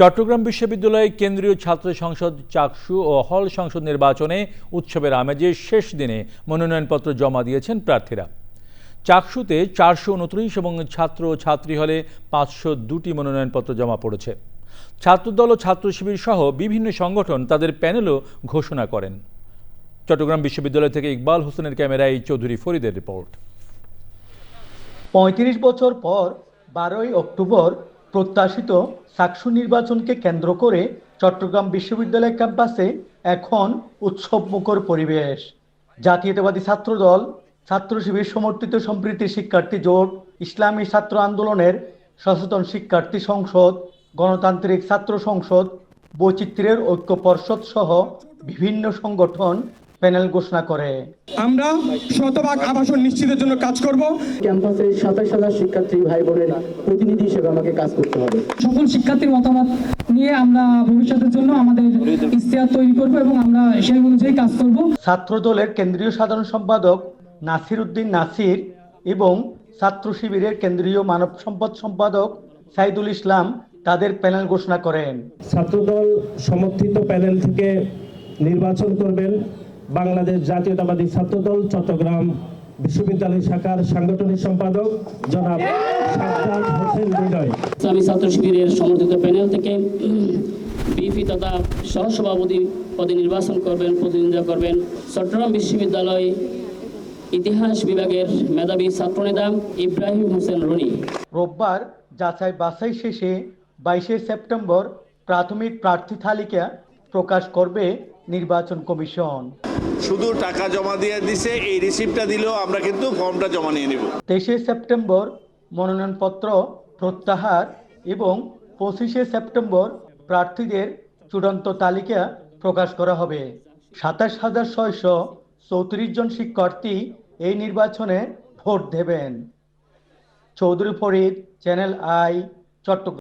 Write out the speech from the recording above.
চট্টগ্রাম বিশ্ববিদ্যালয়ে কেন্দ্রীয় ছাত্র সংসদ চাকসু ও হল সংসদ নির্বাচনে উৎসবের আমেজে শেষ দিনে মনোনয়নপত্র জমা দিয়েছেন প্রার্থীরা। চাকসুতে চারশো উনত্রিশ এবং ছাত্র ও ছাত্রী হলে পাঁচশো দুটি মনোনয়নপত্র জমা পড়েছে। ছাত্রদল ও ছাত্র শিবির সহ বিভিন্ন সংগঠন তাদের প্যানেলও ঘোষণা করেন। চট্টগ্রাম বিশ্ববিদ্যালয় থেকে ইকবাল হোসেনের ক্যামেরায় চৌধুরী ফরিদের রিপোর্ট। পঁয়ত্রিশ বছর পর বারোই অক্টোবর প্রত্যাশিত সাকসু নির্বাচনকে কেন্দ্র করে চট্টগ্রাম বিশ্ববিদ্যালয় ক্যাম্পাসে এখন উৎসব মুখর পরিবেশ। জাতীয়তাবাদী ছাত্রদল, ছাত্র শিবির সমর্থিত সম্প্রীতি শিক্ষার্থী জোট, ইসলামী ছাত্র আন্দোলনের সচেতন শিক্ষার্থী সংসদ, গণতান্ত্রিক ছাত্র সংসদ, বৈচিত্র্যের ঐক্য পর্ষদ সহ বিভিন্ন সংগঠন প্যানেল ঘোষণা করে। আমরা শতভাগ আবাসন নিশ্চিতের জন্য কাজ করব। ক্যাম্পাসে সাতাশ হাজার শিক্ষার্থী ভাই বোনের প্রতিনিধি হিসেবে আমাকে কাজ করতে হবে। সকল শিক্ষার্থীর মতামত নিয়ে আমরা ভবিষ্যতের জন্য আমাদের ইশতেহার তৈরি করব এবং আমরা সেই অনুযায়ী কাজ করব। ছাত্র দলের কেন্দ্রীয় সাধারণ সম্পাদক নাসির উদ্দিন নাসির এবং ছাত্র শিবিরের কেন্দ্রীয় মানব সম্পদ সম্পাদক সাইদুল ইসলাম তাদের প্যানেল ঘোষণা করেন। ছাত্রদল সমর্থিত প্যানেল থেকে নির্বাচন করবেন। বাংলাদেশ জাতীয়তাবাদী ছাত্রদল চট্টগ্রাম বিশ্ববিদ্যালয় শাখার সাংগঠনিক সম্পাদক জনাব সাজ্জাদ হোসেন বিনয়। ইসলামী ছাত্র শিবিরের সমর্থিত প্যানেল থেকে বিপি তথা সহসভাপতি পদে নির্বাচন করবেন প্রতিনিধিত্ব করবেন চট্টগ্রাম বিশ্ববিদ্যালয় ইতিহাস বিভাগের মেধাবী ছাত্রনেতা ইব্রাহিম হোসেন রনি। রোববার যাচাই বাছাই শেষে বাইশে সেপ্টেম্বর প্রাথমিক প্রার্থী তালিকা প্রকাশ করবে নির্বাচন কমিশন। শুধু টাকা জমা দিয়ে দিছে এই রিসিপ্টটা দিলেও আমরা কিন্তু ফর্মটা জমা নিয়ে নিব। তেইশে সেপ্টেম্বর মনোনয়নপত্র প্রত্যাহার এবং পঁচিশে সেপ্টেম্বর প্রার্থীদের চূড়ান্ত তালিকা প্রকাশ করা হবে। সাতাশ হাজার ছয়শো চৌত্রিশ জন শিক্ষার্থী এই নির্বাচনে ভোট দেবেন। Chowdhury Farid channel I Chattogram.